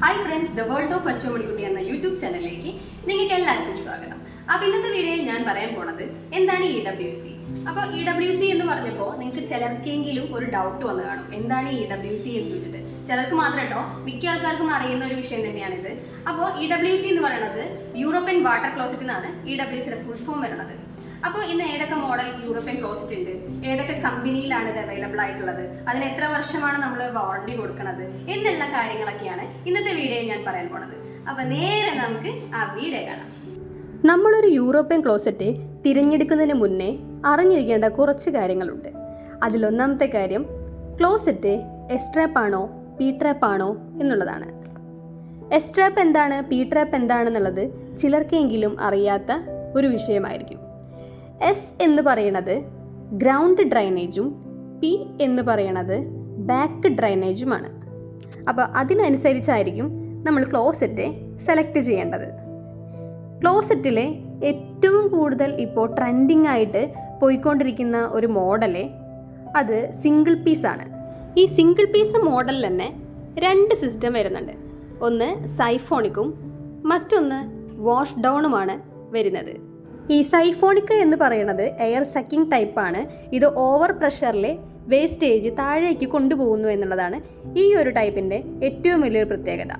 Hi friends the world of Achomanikutty എന്ന YouTube ചാനലിലേക്ക് നിങ്ങൾക്ക് എല്ലാവർക്കും സ്വാഗതം. അപ്പൊ ഇന്നത്തെ വീഡിയോയിൽ ഞാൻ പറയാൻ പോണത് എന്താണ് ഇ ഡബ്ല്യു സി അപ്പോൾ ഇ ഡബ്ല്യു സി എന്ന് പറഞ്ഞപ്പോൾ നിങ്ങൾക്ക് ചിലർക്കെങ്കിലും ഒരു ഡൗട്ട് വന്നു കാണും. എന്താണ് ഇ ഡബ്ല്യു സി എന്ന് ചോദിച്ചിട്ട്? ചിലർക്ക് മാത്രം കേട്ടോ. മിക്ക ആൾക്കാർക്കും അറിയുന്ന ഒരു വിഷയം തന്നെയാണ് ഇത് അപ്പോൾ ഇ ഡബ്ല്യു സി എന്ന് പറയുന്നത് യൂറോപ്യൻ വാട്ടർ ക്ലോസറ്റ് എന്നാണ് ഇ ഡബ്ല്യു സിയുടെ ഫുൾ ഫോം വരുന്നത്. അപ്പോൾ ഇന്ന് ഏതൊക്കെ മോഡൽ യൂറോപ്യൻ ക്ലോസറ്റ് ഉണ്ട്? ഏതൊക്കെ കമ്പനിയിലാണ് ഇത് അവൈലബിൾ ആയിട്ടുള്ളത്? അതിന് എത്ര വർഷമാണ് നമ്മൾ വാറണ്ടി കൊടുക്കുന്നത് എന്നുള്ള കാര്യങ്ങളൊക്കെയാണ് ഇന്നത്തെ വീഡിയോയിൽ ഞാൻ പറയാൻ പോണത്. അപ്പോൾ നേരെ നമുക്ക് ആ വീഡിയോ കാണാം. നമ്മളൊരു യൂറോപ്യൻ ക്ലോസറ്റ് തിരഞ്ഞെടുക്കുന്നതിന് മുന്നേ അറിഞ്ഞിരിക്കേണ്ട കുറച്ച് കാര്യങ്ങളുണ്ട്. അതിലൊന്നാമത്തെ കാര്യം ക്ലോസറ്റ് എസ്ട്രാപ്പ് ആണോ പി ട്രാപ്പ് ആണോ എന്നുള്ളതാണ്. എസ് ട്രാപ്പ് എന്താണ് പി ട്രാപ്പ് എന്താണെന്നുള്ളത് ചിലർക്കെങ്കിലും അറിയാത്ത ഒരു വിഷയമായിരിക്കും. എസ് എന്ന് പറയുന്നത് ഗ്രൗണ്ട് ഡ്രൈനേജും പി എന്ന് പറയുന്നത് ബാക്ക് ഡ്രൈനേജുമാണ് അപ്പോൾ അതിനനുസരിച്ചായിരിക്കും നമ്മൾ ക്ലോസറ്റ് സെലക്ട് ചെയ്യേണ്ടത്. ക്ലോസറ്റിലെ ഏറ്റവും കൂടുതൽ ഇപ്പോൾ ട്രെൻഡിങ് ആയിട്ട് പോയിക്കൊണ്ടിരിക്കുന്ന ഒരു മോഡൽ അത് സിംഗിൾ പീസാണ് ഈ സിംഗിൾ പീസ് മോഡലിൽ തന്നെ രണ്ട് സിസ്റ്റം വരുന്നുണ്ട്. ഒന്ന് സൈഫോണിക്കും മറ്റൊന്ന് വാഷ് ഡൗണുമാണ് വരുന്നത്. ഈ സൈഫോണിക് എന്ന് പറയുന്നത് എയർ സക്കിംഗ് ടൈപ്പാണ് ഇത് ഓവർ പ്രഷറിലെ വേസ്റ്റേജ് താഴേക്ക് കൊണ്ടുപോകുന്നു എന്നുള്ളതാണ് ഈ ഒരു ടൈപ്പിന്റെ ഏറ്റവും വലിയൊരു പ്രത്യേകത.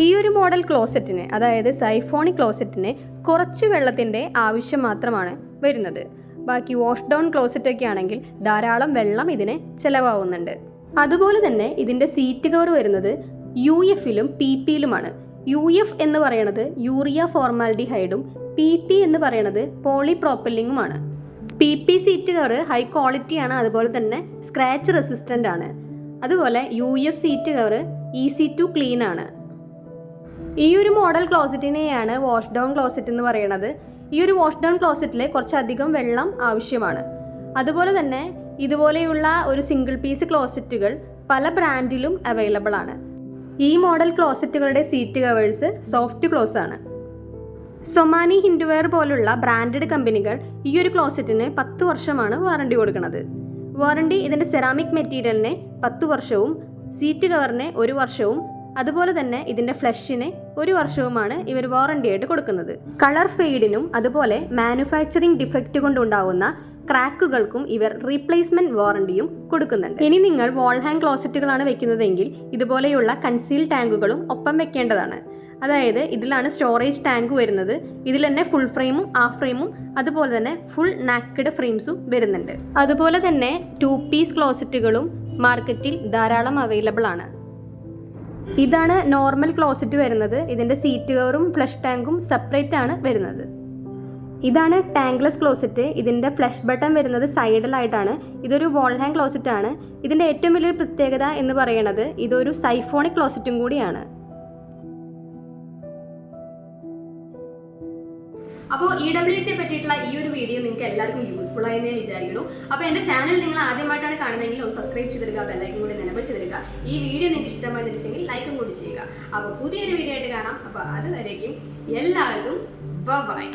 ഈ ഒരു മോഡൽ ക്ലോസറ്റിന് അതായത് സൈഫോണിക് ക്ലോസറ്റിന് കുറച്ച് വെള്ളത്തിന്റെ ആവശ്യം മാത്രമാണ് വരുന്നത്. ബാക്കി വാഷ് ഡൗൺ ക്ലോസറ്റ് ഒക്കെ ആണെങ്കിൽ ധാരാളം വെള്ളം ഇതിന് ചിലവാകുന്നുണ്ട്. അതുപോലെ തന്നെ ഇതിന്റെ സീറ്റ് കവർ വരുന്നത് യു എഫിലും പി പിയിലുമാണ് യു എഫ് എന്ന് പറയുന്നത് യൂറിയ ഫോർമാലിഡിഹൈഡും പി പി എന്ന് പറയുന്നത് പോളിപ്രോപ്പല്ലിങ്ങുമാണ് P P seat cover high quality ആണ് അതുപോലെ തന്നെ സ്ക്രാച്ച് റെസിസ്റ്റന്റ് ആണ്. അതുപോലെ U F seat cover easy to clean ആണ്. ഈ ഒരു മോഡൽ ക്ലോസറ്റിനെയാണ് വാഷ് ഡൗൺ ക്ലോസറ്റ് എന്ന് പറയുന്നത് ഈ ഒരു വാഷ് ഡൗൺ ക്ലോസറ്റിൽ കുറച്ചധികം വെള്ളം ആവശ്യമാണ്. അതുപോലെ തന്നെ ഇതുപോലെയുള്ള ഒരു സിംഗിൾ പീസ് ക്ലോസറ്റുകൾ പല ബ്രാൻഡിലും അവൈലബിൾ ആണ്. ഈ മോഡൽ ക്ലോസറ്റുകളുടെ സീറ്റ് കവേഴ്സ് സോഫ്റ്റ് ക്ലോസ് ആണ്. സൊമാനി ഹിൻഡുവെയർ പോലുള്ള ബ്രാൻഡഡ് കമ്പനികൾ ഈ ഒരു ക്ലോസറ്റിന് പത്ത് വർഷമാണ് വാറണ്ടി കൊടുക്കുന്നത്. വാറണ്ടി ഇതിന്റെ സെറാമിക് മെറ്റീരിയലിനെ പത്ത് വർഷവും സീറ്റ് കവറിനെ ഒരു വർഷവും അതുപോലെ തന്നെ ഇതിന്റെ ഫ്ലഷിന് ഒരു വർഷവുമാണ് ഇവർ വാറണ്ടി ആയിട്ട് കൊടുക്കുന്നത്. കളർ ഫെയ്ഡിനും അതുപോലെ മാനുഫാക്ചറിംഗ് ഡിഫക്റ്റ് കൊണ്ടുണ്ടാവുന്ന ക്രാക്കുകൾക്കും ഇവർ റീപ്ലേസ്മെന്റ് വാറണ്ടിയും കൊടുക്കുന്നുണ്ട്. ഇനി നിങ്ങൾ വാൾ ഹാങ് ക്ലോസറ്റുകളാണ് വെക്കുന്നതെങ്കിൽ ഇതുപോലെയുള്ള കൺസീൽ ടാങ്കുകളും ഒപ്പം വെക്കേണ്ടതാണ്. അതായത് ഇതിലാണ് സ്റ്റോറേജ് ടാങ്ക് വരുന്നത്. ഇതിൽ തന്നെ ഫുൾ ഫ്രെയിമും ആ ഫ്രെയിമും അതുപോലെ തന്നെ ഫുൾ നാക്കഡ് ഫ്രെയിംസും വരുന്നുണ്ട്. അതുപോലെ തന്നെ ടു പീസ് ക്ലോസറ്റുകളും മാർക്കറ്റിൽ ധാരാളം അവൈലബിൾ ആണ്. ഇതാണ് നോർമൽ ക്ലോസറ്റ് വരുന്നത്. ഇതിന്റെ സീറ്റ് കവറും ഫ്ലഷ് ടാങ്കും സെപ്പറേറ്റ് ആണ് വരുന്നത്. ഇതാണ് ടാങ്ക്ലെസ് ക്ലോസറ്റ് ഇതിന്റെ ഫ്ലഷ് ബട്ടൺ വരുന്നത് സൈഡിലായിട്ടാണ് ഇതൊരു വോൾ ഹാങ് ക്ലോസറ്റ് ആണ്. ഇതിന്റെ ഏറ്റവും വലിയൊരു പ്രത്യേകത എന്ന് പറയുന്നത് ഇതൊരു സൈഫോണിക് ക്ലോസറ്റും കൂടിയാണ്. അപ്പോൾ ഇ ഡബ്ല്യു സിയെ പറ്റിയിട്ടുള്ള ഈ ഒരു വീഡിയോ നിങ്ങൾക്ക് എല്ലാവർക്കും യൂസ്ഫുൾ ആയി വിചാരിക്കുന്നു. അപ്പോൾ എന്റെ ചാനൽ നിങ്ങൾ ആദ്യമായിട്ടാണ് കാണുന്നതെങ്കിൽ ഒന്ന് സബ്സ്ക്രൈബ് ചെയ്തിരിക്കുക ബെല്ലൈക്കും കൂടി നിലവിൽ ചെയ്തിരിക്കുക ഈ വീഡിയോ നിങ്ങൾക്ക് ഇഷ്ടമായിരുന്നിട്ടുണ്ടെങ്കിൽ ലൈക്കും കൂടി ചെയ്യുക. അപ്പോൾ പുതിയൊരു വീഡിയോ ആയിട്ട് കാണാം. അപ്പോൾ അതുവരേക്കും എല്ലാവർക്കും ബൈ